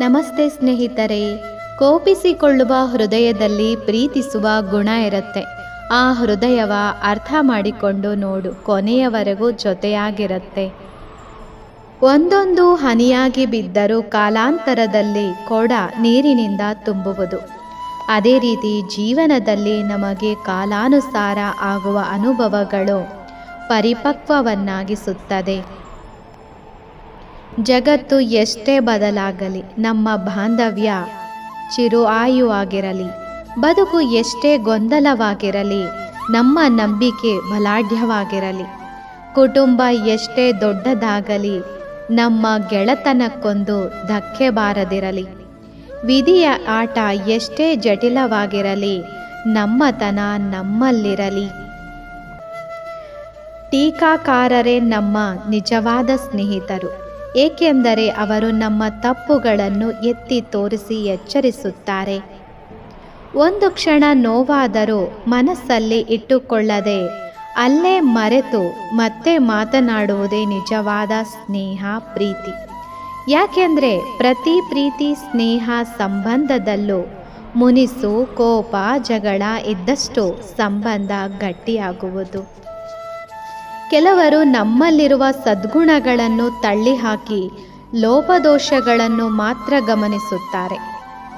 ನಮಸ್ತೆ ಸ್ನೇಹಿತರೆ, ಕೋಪಿಸಿಕೊಳ್ಳುವ ಹೃದಯದಲ್ಲಿ ಪ್ರೀತಿಸುವ ಗುಣ ಇರುತ್ತೆ. ಆ ಹೃದಯವ ಅರ್ಥ ಮಾಡಿಕೊಂಡು ನೋಡು, ಕೊನೆಯವರೆಗೂ ಜೊತೆಯಾಗಿರುತ್ತೆ. ಒಂದೊಂದು ಹನಿಯಾಗಿ ಬಿದ್ದರೂ ಕಾಲಾಂತರದಲ್ಲಿ ಕೊಡ ನೀರಿನಿಂದ ತುಂಬುವುದು. ಅದೇ ರೀತಿ ಜೀವನದಲ್ಲಿ ನಮಗೆ ಕಾಲಾನುಸಾರ ಆಗುವ ಅನುಭವಗಳು ಪರಿಪಕ್ವವನ್ನಾಗಿಸುತ್ತದೆ. ಜಗತ್ತು ಎಷ್ಟೇ ಬದಲಾಗಲಿ, ನಮ್ಮ ಬಾಂಧವ್ಯ ಚಿರು ಆಗಿರಲಿ ಬದುಕು ಎಷ್ಟೇ ಗೊಂದಲವಾಗಿರಲಿ, ನಮ್ಮ ನಂಬಿಕೆ ಬಲಾಢ್ಯವಾಗಿರಲಿ, ಕುಟುಂಬ ಎಷ್ಟೇ ದೊಡ್ಡದಾಗಲಿ, ನಮ್ಮ ಗೆಳೆತನಕ್ಕೊಂದು ಧಕ್ಕೆ ಬಾರದಿರಲಿ, ವಿಧಿಯ ಆಟ ಎಷ್ಟೇ ಜಟಿಲವಾಗಿರಲಿ, ನಮ್ಮತನ ನಮ್ಮಲ್ಲಿರಲಿ. ಟೀಕಾಕಾರರೇ ನಮ್ಮ ನಿಜವಾದ ಸ್ನೇಹಿತರು. ಏಕೆಂದರೆ ಅವರು ನಮ್ಮ ತಪ್ಪುಗಳನ್ನು ಎತ್ತಿ ತೋರಿಸಿ ಎಚ್ಚರಿಸುತ್ತಾರೆ. ಒಂದು ಕ್ಷಣ ನೋವಾದರೂ ಮನಸ್ಸಲ್ಲಿ ಇಟ್ಟುಕೊಳ್ಳದೆ ಅಲ್ಲೇ ಮರೆತು ಮತ್ತೆ ಮಾತನಾಡುವುದೇ ನಿಜವಾದ ಸ್ನೇಹ, ಪ್ರೀತಿ. ಯಾಕೆಂದರೆ ಪ್ರತಿ ಪ್ರೀತಿ, ಸ್ನೇಹ ಸಂಬಂಧದಲ್ಲೂ ಮುನಿಸು, ಕೋಪ, ಜಗಳ ಇದ್ದಷ್ಟು ಸಂಬಂಧ ಗಟ್ಟಿಯಾಗುವುದು. ಕೆಲವರು ನಮ್ಮಲ್ಲಿರುವ ಸದ್ಗುಣಗಳನ್ನು ತಳ್ಳಿಹಾಕಿ ಲೋಪದೋಷಗಳನ್ನು ಮಾತ್ರ ಗಮನಿಸುತ್ತಾರೆ.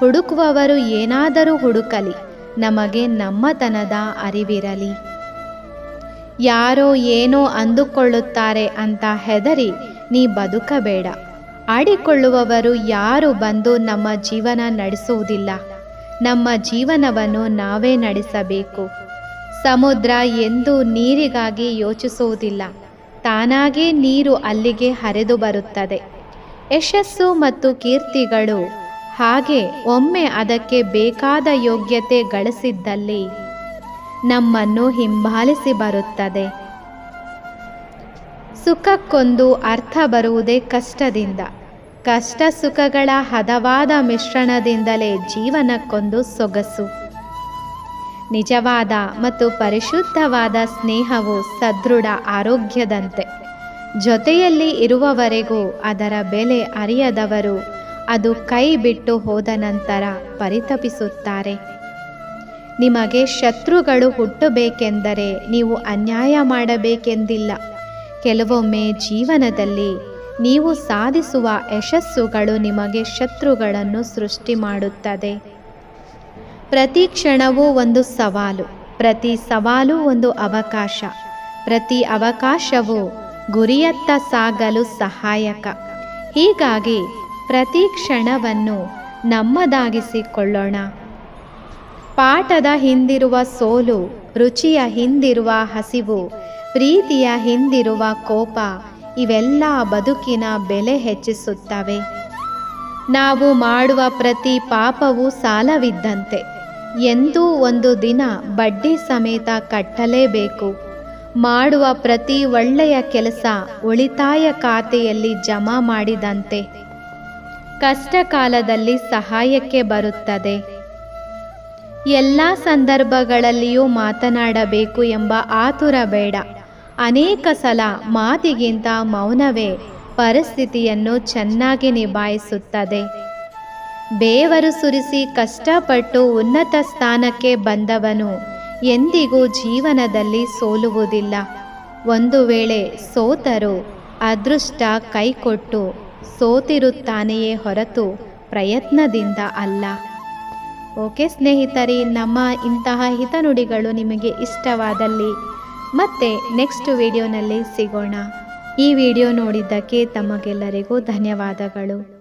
ಹುಡುಕುವವರು ಏನಾದರೂ ಹುಡುಕಲಿ, ನಮಗೆ ನಮ್ಮತನದ ಅರಿವಿರಲಿ. ಯಾರೋ ಏನೋ ಅಂದುಕೊಳ್ಳುತ್ತಾರೆ ಅಂತ ಹೆದರಿ ನೀ ಬದುಕಬೇಡ. ಆಡಿಕೊಳ್ಳುವವರು ಯಾರು ಬಂದು ನಮ್ಮ ಜೀವನ ನಡೆಸುವುದಿಲ್ಲ. ನಮ್ಮ ಜೀವನವನ್ನು ನಾವೇ ನಡೆಸಬೇಕು. ಸಮುದ್ರ ಎಂದೂ ನೀರಿಗಾಗಿ ಯೋಚಿಸುವುದಿಲ್ಲ. ತಾನಾಗೇ ನೀರು ಅಲ್ಲಿಗೆ ಹರಿದು ಬರುತ್ತದೆ. ಯಶಸ್ಸು ಮತ್ತು ಕೀರ್ತಿಗಳು ಹಾಗೆ ಒಮ್ಮೆ ಅದಕ್ಕೆ ಬೇಕಾದ ಯೋಗ್ಯತೆ ಗಳಿಸಿದ್ದಲ್ಲಿ ನಮ್ಮನ್ನು ಹಿಂಬಾಲಿಸಿ ಬರುತ್ತದೆ. ಸುಖಕ್ಕೊಂದು ಅರ್ಥ ಬರುವುದೇ ಕಷ್ಟದಿಂದ. ಕಷ್ಟ ಸುಖಗಳ ಹದವಾದ ಮಿಶ್ರಣದಿಂದಲೇ ಜೀವನಕ್ಕೊಂದು ಸೊಗಸು. ನಿಜವಾದ ಮತ್ತು ಪರಿಶುದ್ಧವಾದ ಸ್ನೇಹವು ಸದೃಢ ಆರೋಗ್ಯದಂತೆ. ಜೊತೆಯಲ್ಲಿ ಇರುವವರೆಗೂ ಅದರ ಬೆಲೆ ಅರಿಯದವರು ಅದು ಕೈ ಬಿಟ್ಟು ಹೋದ ನಂತರ ಪರಿತಪಿಸುತ್ತಾರೆ. ನಿಮಗೆ ಶತ್ರುಗಳು ಹುಟ್ಟಬೇಕೆಂದರೆ ನೀವು ಅನ್ಯಾಯ ಮಾಡಬೇಕೆಂದಿಲ್ಲ. ಕೆಲವೊಮ್ಮೆ ಜೀವನದಲ್ಲಿ ನೀವು ಸಾಧಿಸುವ ಯಶಸ್ಸುಗಳು ನಿಮಗೆ ಶತ್ರುಗಳನ್ನು ಸೃಷ್ಟಿ ಮಾಡುತ್ತದೆ. ಪ್ರತಿ ಕ್ಷಣವೂ ಒಂದು ಸವಾಲು, ಪ್ರತಿ ಸವಾಲು ಒಂದು ಅವಕಾಶ, ಪ್ರತಿ ಅವಕಾಶವು ಗುರಿಯತ್ತ ಸಾಗಲು ಸಹಾಯಕ. ಹೀಗಾಗಿ ಪ್ರತಿ ಕ್ಷಣವನ್ನು ನಮ್ಮದಾಗಿಸಿಕೊಳ್ಳೋಣ. ಪಾಠದ ಹಿಂದಿರುವ ಸೋಲು, ರುಚಿಯ ಹಿಂದಿರುವ ಹಸಿವು, ಪ್ರೀತಿಯ ಹಿಂದಿರುವ ಕೋಪ, ಇವೆಲ್ಲ ಬದುಕಿನ ಬೆಲೆ ಹೆಚ್ಚಿಸುತ್ತವೆ. ನಾವು ಮಾಡುವ ಪ್ರತಿ ಪಾಪವೂ ಸಾಲವಿದ್ದಂತೆ. ಎಂದೂ ಒಂದು ದಿನ ಬಡ್ಡಿ ಸಮೇತ ಕಟ್ಟಲೇಬೇಕು. ಮಾಡುವ ಪ್ರತಿ ಒಳ್ಳೆಯ ಕೆಲಸ ಉಳಿತಾಯ ಖಾತೆಯಲ್ಲಿ ಜಮಾ ಮಾಡಿದಂತೆ. ಕಷ್ಟ ಕಾಲದಲ್ಲಿ ಸಹಾಯಕ್ಕೆ ಬರುತ್ತದೆ. ಎಲ್ಲ ಸಂದರ್ಭಗಳಲ್ಲಿಯೂ ಮಾತನಾಡಬೇಕು ಎಂಬ ಆತುರ ಬೇಡ. ಅನೇಕ ಸಲ ಮಾತಿಗಿಂತ ಮೌನವೇ ಪರಿಸ್ಥಿತಿಯನ್ನು ಚೆನ್ನಾಗಿ ನಿಭಾಯಿಸುತ್ತದೆ. ಬೇವರು ಸುರಿಸಿ ಕಷ್ಟಪಟ್ಟು ಉನ್ನತ ಸ್ಥಾನಕ್ಕೆ ಬಂದವನು ಎಂದಿಗೂ ಜೀವನದಲ್ಲಿ ಸೋಲುವುದಿಲ್ಲ. ಒಂದು ವೇಳೆ ಸೋತರು ಅದೃಷ್ಟ ಕೈಕೊಟ್ಟು ಸೋತಿರುತ್ತಾನೆಯೇ ಹೊರತು ಪ್ರಯತ್ನದಿಂದ ಅಲ್ಲ. ಓಕೆ ಸ್ನೇಹಿತರಿ, ನಮ್ಮ ಇಂತಹ ಹಿತನುಡಿಗಳು ನಿಮಗೆ ಇಷ್ಟವಾದಲ್ಲಿ ಮತ್ತೆ ನೆಕ್ಸ್ಟ್ ವಿಡಿಯೋನಲ್ಲಿ ಸಿಗೋಣ. ಈ ವಿಡಿಯೋ ನೋಡಿದ್ದಕ್ಕೆ ತಮಗೆಲ್ಲರಿಗೂ ಧನ್ಯವಾದಗಳು.